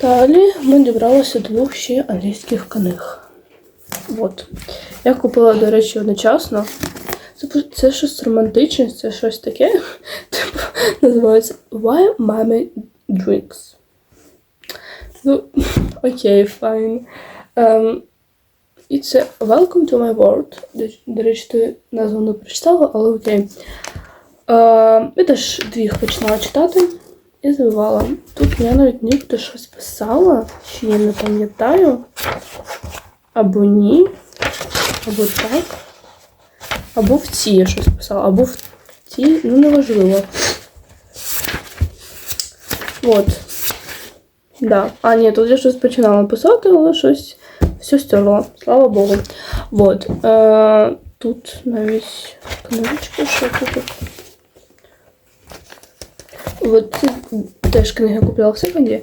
Далі ми дібралися двох ще англійських книг. От. Я купила, до речі, одночасно. Це, це щось романтичне, це щось таке. Типу, називається Why Mommy Drinks. Ну, окей, файн. Ем, і це Welcome to my world. До, речі, ти назву не прочитала, але окей. Е, я теж дві починала читати і забувала. Тут я навіть ніхто щось писала, чи я не пам'ятаю. Або ні. Або так. Або в ці я щось писала, або в ті, ну неважливо. От. Да. А, ні, тут я щось починала писати, але щось все стерла. Слава Богу. Вот. Е, тут навіть книжечки, що тут. От ці теж книги купила в секонді.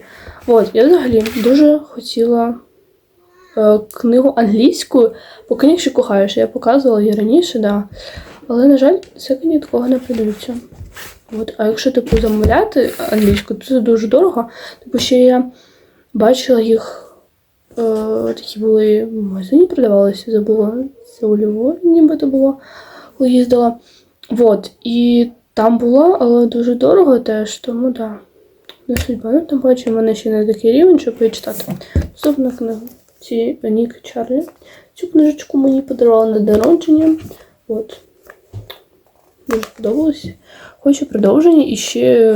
От, я взагалі дуже хотіла е, книгу англійською, по книжці кохаєш. Я показувала її раніше, да. Але, на жаль, в секонді такого не продаються. От, а якщо типу замовляти англійську, то це дуже дорого. Типу, ще я бачила їх, е, такі були в магазині продавалися, забула. Це у Львові нібито було, коли їздила. Вот. І там була, але дуже дорого теж, тому да. Не судьба. Ну, там бачу, в мене ще не такий рівень, щоб її читати. Наступна книга. Ці Нік Чарлі. Цю книжечку мені подарували на день народження. От. Дуже сподобалось. Хочу продовження і ще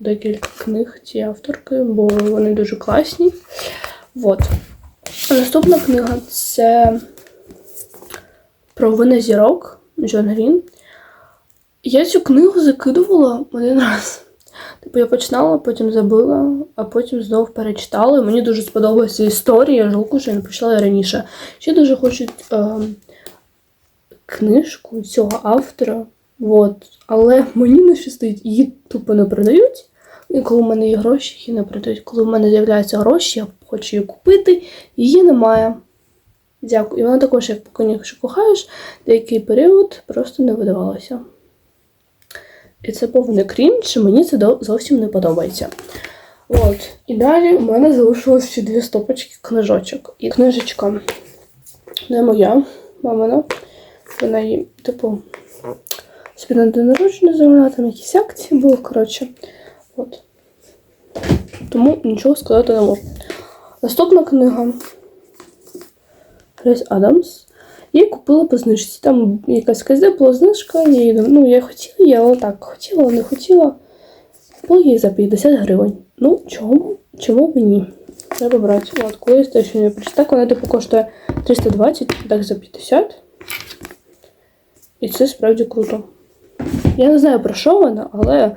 декілька книг цієї авторки, бо вони дуже класні. От. Наступна книга це про зірок Джон Грін. Я цю книгу закидувала один раз. Типу я починала, потім забила, а потім знов перечитала. Мені дуже сподобалася історія. Жалко, що я не почала раніше. Ще дуже хочу е, книжку цього автора. От. Але мені не щастить, її тупо не продають. І коли в мене є гроші, її не продають. Коли в мене з'являються гроші, я хочу її купити, її немає. Дякую. І вона також, як по якщо кохаєш, деякий період просто не видавалася. І це повний крінж, мені це зовсім не подобається. От. І далі у мене залишилось ще дві стопочки книжочок. І книжечка не моя, мамина. Вона її, типу, собі на день народження завела, там якісь акції були, коротше. От. Тому нічого сказати не можу. Наступна книга Грейс Адамс. Я купила по знижці. Там якась КЗ була знижка, я ну, я хотіла, я але так хотіла, не хотіла. Купила її за 50 гривень. Ну, чому? Чому б ні? Треба брати. От, колись те, що не прочитав, вона типу коштує 320, так за 50. І це справді круто. Я не знаю про що вона, але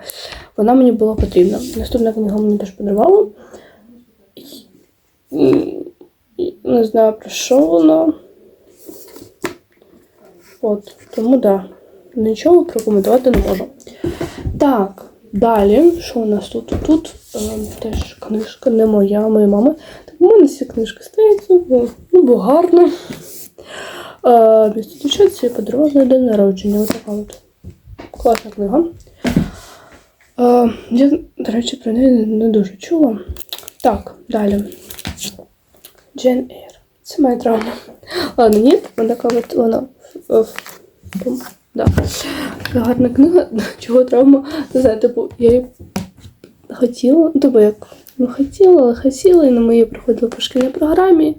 вона мені була потрібна. Наступна книга мені теж подарувала. Не знаю про що вона. От, тому да. Нічого прокоментувати не можу. Так, далі, що у нас тут? Тут е, теж книжка не моя, а моєї мами. Так у мене всі книжки стоять, ну, бо, ну, бо гарно. Е, Місто дівчат це я подарувала день народження. Ось така от. Класна книга. Е, я, до речі, про неї не дуже чула. Так, далі. Джен Ейр. Це моя травма. Ладно, ні, вона така от вона. Да. Гарна книга, чого травма. Не знаю, типу, я її хотіла, ну, типу, як ну, хотіла, але хотіла, і на моїй проходила по шкільній програмі.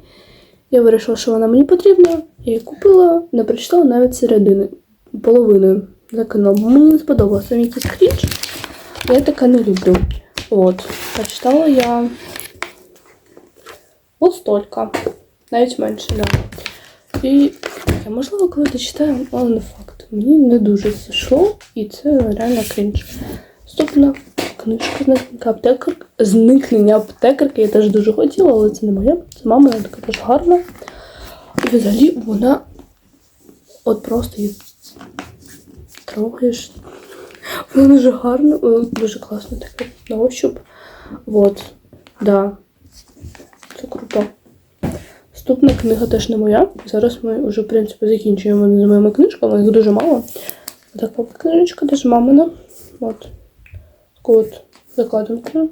Я вирішила, що вона мені потрібна. Я її купила, не прочитала навіть середини, половиною закинула, мені не сподобалося там якийсь крінж. Я таке не люблю. От, прочитала я ось стільки, навіть менше, да. І я, можливо, коли ти читаю, але не факт. Мені не дуже зайшло, і це реально крінж. Наступна книжка зникнення аптекарки. Зникнення аптекарки я теж дуже хотіла, але це не моя. Це мама, вона така теж гарна. І взагалі вона от просто її трогаєш. Вона дуже гарна, дуже класно таке на ощуп. Вот. Да. Наступна книга теж не моя. Зараз ми вже, в принципі, закінчуємо з моїми книжками, їх дуже мало. Така книжечка теж мамина. От. Таку от закладинку. У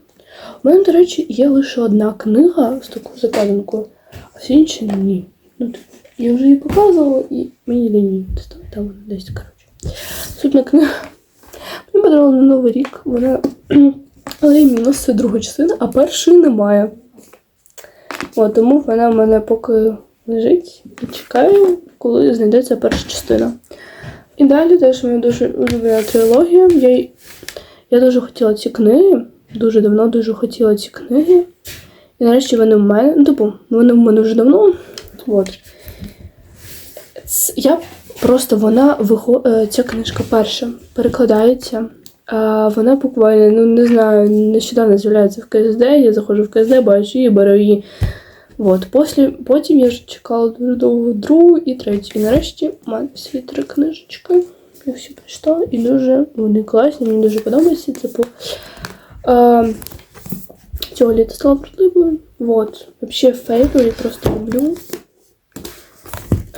мене, до речі, є лише одна книга з такою закладинкою, а всі інші ні. Ну, я вже її показувала і мені лінії. Там десь, коротше. Наступна книга. Мені подарували на Новий рік. Вона. Але мінус, це друга частина, а першої немає. От, тому вона в мене поки лежить і чекаю, коли знайдеться перша частина. І далі теж моя дуже улюблена трилогія. Я, я дуже хотіла ці книги. Дуже давно дуже хотіла ці книги. І нарешті вони в мене. Ну, типу, вони в мене вже давно. От. Я просто вона е, ця книжка перша перекладається. А вона буквально, ну не знаю, нещодавно з'являється в КСД. Я заходжу в КСД, бачу її, беру її. От, після, потім я ж чекала дуже довго другу і третю. І нарешті в мене всі три книжечки. Я всі прочитала і дуже вони класні, мені дуже подобається. Типу, е, цього літа стала вродливою. Вот. Вообще фейвори просто люблю.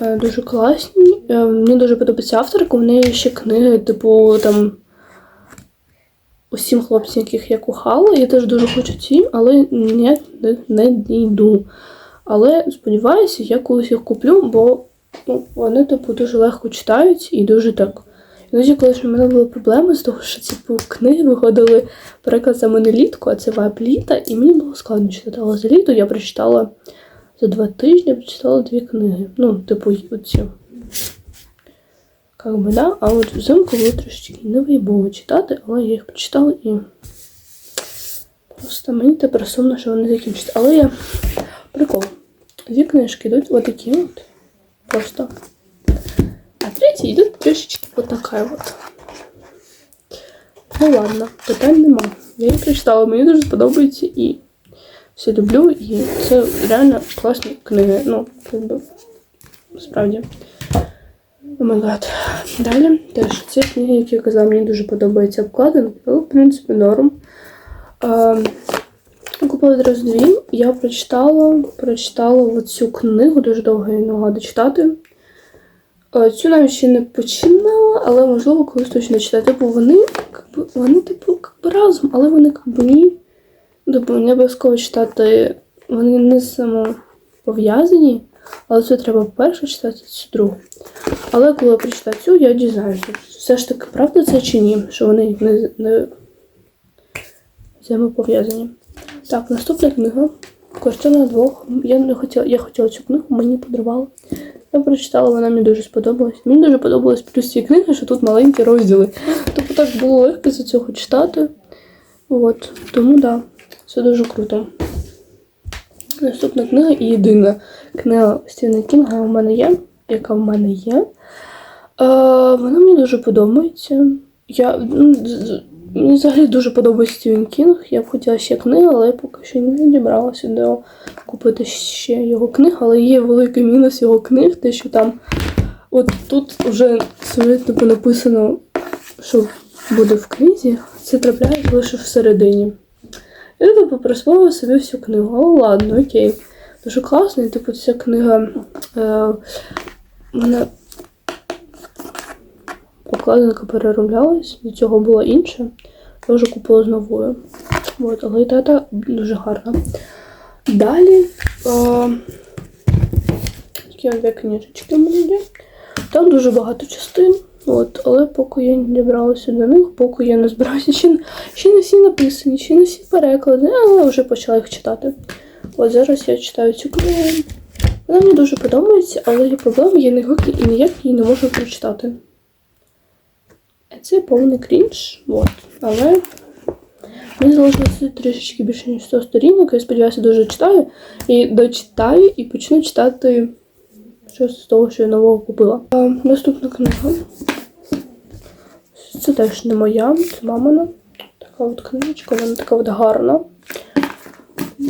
Е, дуже класні. Е, мені дуже подобається авторка. У неї ще книги, типу, там. Усім хлопцям, яких я кохала. Я теж дуже хочу ці, але ні, не, не дійду. Але сподіваюся, я колись їх куплю, бо ну, вони типу дуже легко читають і дуже так. Іноді, коли ж у мене були проблеми з того, що типу, книги виходили переклад не літку, а це вайб літа, і мені було складно читати. Але за літо я прочитала за два тижні прочитала дві книги. Ну, типу, оці. Как би, да? А от взимку було трошечки невиїбово читати, але я їх прочитала і просто мені тепер сумно, що вони закінчаться. Але я прикол. Дві книжки йдуть отакі от. Просто. А треті йдуть трішечки отака от. Ну ладно, питань нема. Я її прочитала, мені дуже сподобається і все люблю. І це реально класні книги. Ну, как би, справді. О май. Далі теж ці книги, які я казала, мені дуже подобається обкладинки, але в принципі норм. Е, купила одразу дві. Я прочитала, прочитала оцю книгу, дуже довго я не могла дочитати. Е, Цю навіть ще не починала, але можливо колись точно читати. Типу вони, как би, вони, типу, как би разом, але вони как би ні. Типу, не обов'язково читати, вони не самопов'язані, але це треба перше читати, цю другу. Але коли я прочитаю цю, я дізнаюся, все ж таки, правда це чи ні, що вони не, не взаємопов'язані. Так, наступна книга. Квартира на двох. Я не хотіла, я хотіла цю книгу, мені подарували. Я прочитала, вона мені дуже сподобалась. Мені дуже подобалось плюс цієї книги, що тут маленькі розділи. Тобто так було легко за цього читати. От. Тому да, це дуже круто. Наступна книга і єдина книга Стівена Кінга у мене є, яка в мене є. Е, вона мені дуже подобається. Я, ну, мені взагалі дуже подобається Стівен Кінг. Я б хотіла ще книгу, але я поки що не дібралася до купити ще його книг, але є великий мінус його книг, те, що там от тут вже типу, написано, що буде в книзі, це трапляється лише всередині. Я типу присвоїла собі всю книгу. Але ладно, окей. Дуже класно, і типу ця книга. Е, вона обкладинка перероблялась, до цього була інша. Я вже купила з новою. От, але і тата дуже гарна. Далі. Е, такі дві книжечки в мене є. Там дуже багато частин. От, але поки я не дібралася до них, поки я не збираюся, ще, не- ще не всі написані, ще не всі переклади, але вже почала їх читати. От зараз я читаю цю книгу. Вона мені дуже подобається, але є проблема, я ніяк, і ніяк її не можу прочитати. Це повний крінж, от. але мені залишилося трішечки більше, ніж 100 сторінок. Я сподіваюся, дуже читаю. І дочитаю і почну читати щось з того, що я нового купила. А, наступна книга. Це теж не моя, це мамина. Така от книжечка, вона така от гарна.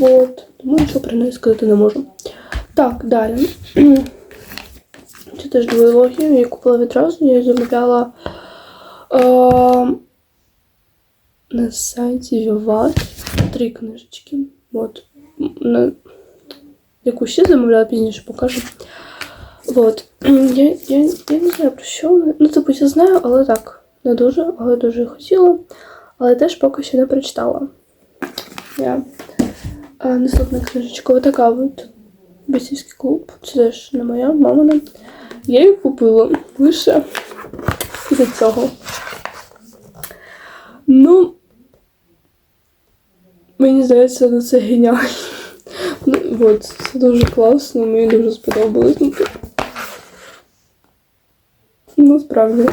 От. Тому нічого про неї сказати не можу. Так, далі. Це теж двоєлогія, я її купила відразу, я її замовляла е, на сайті Vivat. Три книжечки. От. На, яку ще замовляла пізніше покажу. От. Я, я, я не знаю про що. Ну, типу, я знаю, але так. Не дуже, але дуже хотіла. Але теж поки що не прочитала. Я. А, наступна книжечка отака от. Бійцівський клуб. Це теж не моя, мамина. Я її купила лише за цього. Ну, мені здається, ну, це геніально. Ну, от, це дуже класно, мені дуже сподобалось. Ну, справді. А,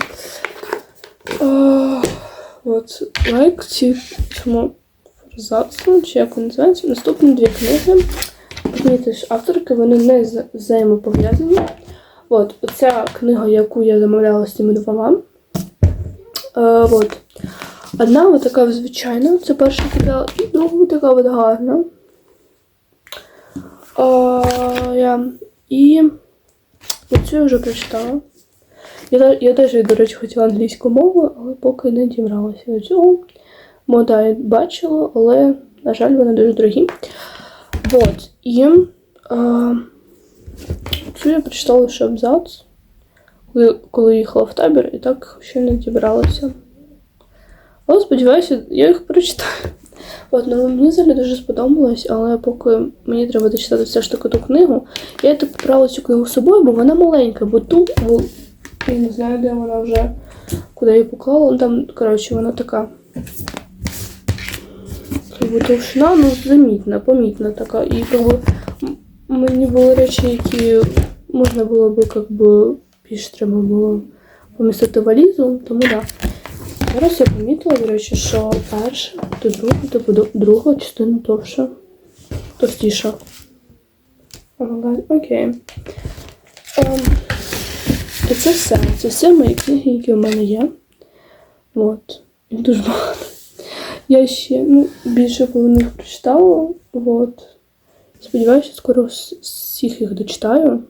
от, лайк ці цьому форзацу, чи як він називається. Наступні дві книги. Одні теж авторки, вони не взаємопов'язані. От, оця книга, яку я замовляла з цими двома. Е, от. Одна от така звичайна, це перша така, і друга така от гарна. Е, я, і оцю я вже прочитала. Я, теж, до речі, хотіла англійську мову, але поки не дібралася до цього. Мода я бачила, але, на жаль, вони дуже дорогі. Вот. І е, цю я прочитала лише абзац, коли, коли їхала в табір, і так ще не дібралася. Але сподіваюся, я їх прочитаю. От, ну мені взагалі дуже сподобалось, але поки мені треба дочитати все ж таки ту книгу, я так брала цю книгу з собою, бо вона маленька, бо ту, я не знаю, де вона вже, куди її поклала. Ну, Там, коротше, вона така. Товщина, ну, замітна, помітна така. І бы, мені були речі, які можна було би как би, більш треба було помістити валізу, тому так. Да. Зараз я помітила, до речі, що перша, то друга, то друга частина товша. Товстіша. Окей. Ем, і це все. Це все мої книги, які в мене є. От. Їх дуже багато. Я ще ну, більше половини прочитала. От. Сподіваюся, скоро всіх їх дочитаю.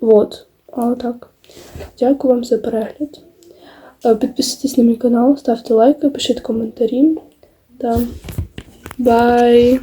От. А так. Дякую вам за перегляд. Е, Підписуйтесь на мій канал, ставте лайки, пишіть коментарі. Та бай!